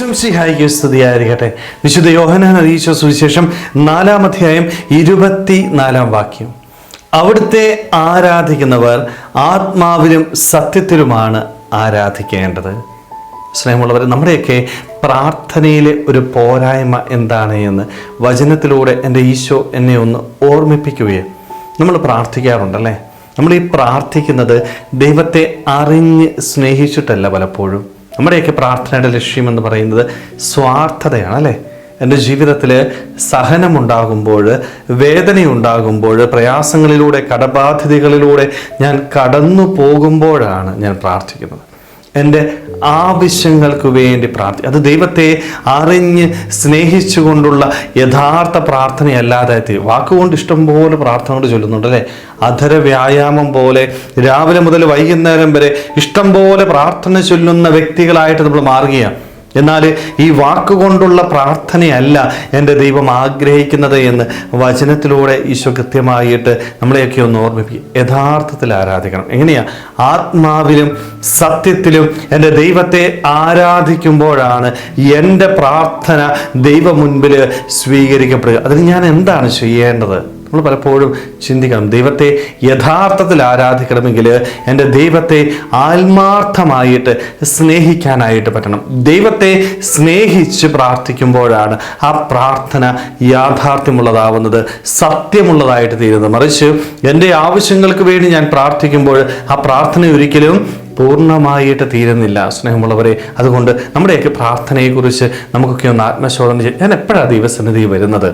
ഈശംസിഹായിക്ക് സ്തുതിയായിരിക്കട്ടെ. വിശുദ്ധ യോഹനാൻ അറിയിച്ച സുവിശേഷം നാലാം അധ്യായം ഇരുപത്തി നാലാം വാക്യം. അവിടുത്തെ ആരാധിക്കുന്നവർ ആത്മാവിലും സത്യത്തിലുമാണ് ആരാധിക്കേണ്ടത്. സ്നേഹമുള്ളവർ നമ്മുടെയൊക്കെ പ്രാർത്ഥനയിലെ ഒരു പോരായ്മ എന്താണ് എന്ന് വചനത്തിലൂടെ എന്റെ ഈശോ എന്നെ ഒന്ന് ഓർമ്മിപ്പിക്കുകയാണ് നമ്മൾ പ്രാർത്ഥിക്കാറുണ്ടല്ലേ നമ്മൾ ഈ പ്രാർത്ഥിക്കുന്നത് ദൈവത്തെ അറിഞ്ഞ് സ്നേഹിച്ചിട്ടല്ല പലപ്പോഴും. നമ്മുടെയൊക്കെ പ്രാർത്ഥനയുടെ ലക്ഷ്യം എന്ന് പറയുന്നത് സ്വാർത്ഥതയാണ് അല്ലേ? എന്റെ ജീവിതത്തിൽ സഹനമുണ്ടാകുമ്പോൾ വേദനയുണ്ടാകുമ്പോൾ പ്രയാസങ്ങളിലൂടെ കടബാധ്യതകളിലൂടെ ഞാൻ കടന്നു പോകുമ്പോഴാണ് ഞാൻ പ്രാർത്ഥിക്കുന്നത്. എന്റെ ആവശ്യങ്ങൾക്ക് വേണ്ടി പ്രാർത്ഥി. അത് ദൈവത്തെ അറിഞ്ഞ് സ്നേഹിച്ചുകൊണ്ടുള്ള യഥാർത്ഥ പ്രാർത്ഥനയല്ലാതെ വാക്കുകൊണ്ട് ഇഷ്ടംപോലെ പ്രാർത്ഥനകൾ ചൊല്ലുന്നുണ്ട് അല്ലേ? അധര വ്യായാമം പോലെ രാവിലെ മുതൽ വൈകുന്നേരം വരെ ഇഷ്ടംപോലെ പ്രാർത്ഥന ചൊല്ലുന്ന വ്യക്തികളായിട്ട് നമ്മൾ മാറുകയാണ്. എന്നാൽ ഈ വാക്കുകൊണ്ടുള്ള പ്രാർത്ഥനയല്ല എന്റെ ദൈവം ആഗ്രഹിക്കുന്നത് എന്ന് വചനത്തിലൂടെ ഈശോ കൃത്യമായിട്ട് നമ്മളെയൊക്കെ ഒന്ന് ഓർമ്മിപ്പിക്കും യഥാർത്ഥത്തിൽ ആരാധിക്കണം. എങ്ങനെയാ? ആത്മാവിലും സത്യത്തിലും എന്റെ ദൈവത്തെ ആരാധിക്കുമ്പോഴാണ് എന്റെ പ്രാർത്ഥന ദൈവ മുൻപിൽ സ്വീകരിക്കപ്പെടുക. അതിന് ഞാൻ എന്താണ് ചെയ്യേണ്ടത്? നമ്മൾ പലപ്പോഴും ചിന്തിക്കണം. ദൈവത്തെ യഥാർത്ഥത്തിൽ ആരാധിക്കണമെങ്കിൽ എന്റെ ദൈവത്തെ ആത്മാർത്ഥമായിട്ട് സ്നേഹിക്കാനായിട്ട് പറ്റണം. ദൈവത്തെ സ്നേഹിച്ച് പ്രാർത്ഥിക്കുമ്പോഴാണ് ആ പ്രാർത്ഥന യാഥാർത്ഥ്യമുള്ളതാവുന്നത് സത്യമുള്ളതായിട്ട് തീരുന്നത്. മറിച്ച് എന്റെ ആവശ്യങ്ങൾക്ക് വേണ്ടി ഞാൻ പ്രാർത്ഥിക്കുമ്പോൾ ആ പ്രാർത്ഥന ഒരിക്കലും പൂർണമായിട്ട് തീരുന്നില്ല. സ്നേഹമുള്ളവരെ അതുകൊണ്ട് നമ്മുടെയൊക്കെ പ്രാർത്ഥനയെക്കുറിച്ച് നമുക്കൊക്കെ ഒന്ന് ആത്മശോധന ചെയ്യാം. ഞാൻ എപ്പോഴാണ് ദൈവസന്നിധി വരുന്നത്?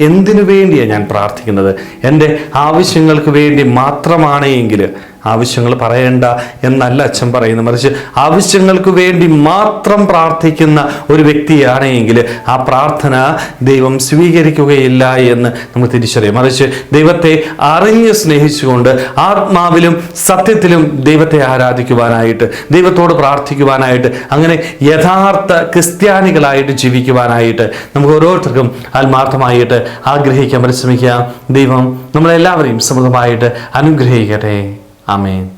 എന്തിനു വേണ്ടിയാണ് ഞാൻ പ്രാർത്ഥിക്കുന്നത്? എന്റെ ആവശ്യങ്ങൾക്ക് വേണ്ടി മാത്രമാണ് എങ്കിൽ ആവശ്യങ്ങൾ പറയേണ്ട എന്നല്ല അച്ഛൻ പറയുന്നത്. മറിച്ച് ആവശ്യങ്ങൾക്ക് വേണ്ടി മാത്രം പ്രാർത്ഥിക്കുന്ന ഒരു വ്യക്തിയാണെങ്കിൽ ആ പ്രാർത്ഥന ദൈവം സ്വീകരിക്കുകയില്ല എന്ന് നമുക്ക് തിരിച്ചറിയാം. മറിച്ച് ദൈവത്തെ അറിഞ്ഞ് സ്നേഹിച്ചുകൊണ്ട് ആത്മാവിലും സത്യത്തിലും ദൈവത്തെ ആരാധിക്കുവാനായിട്ട് ദൈവത്തോട് പ്രാർത്ഥിക്കുവാനായിട്ട് അങ്ങനെ യഥാർത്ഥ ക്രിസ്ത്യാനികളായിട്ട് ജീവിക്കുവാനായിട്ട് നമുക്ക് ഓരോരുത്തർക്കും ആത്മാർത്ഥമായിട്ട് ആഗ്രഹിക്കാൻ പരിശ്രമിക്കാം. ദൈവം നമ്മളെല്ലാവരെയും സമൃദ്ധമായിട്ട് അനുഗ്രഹിക്കട്ടെ. 아멘.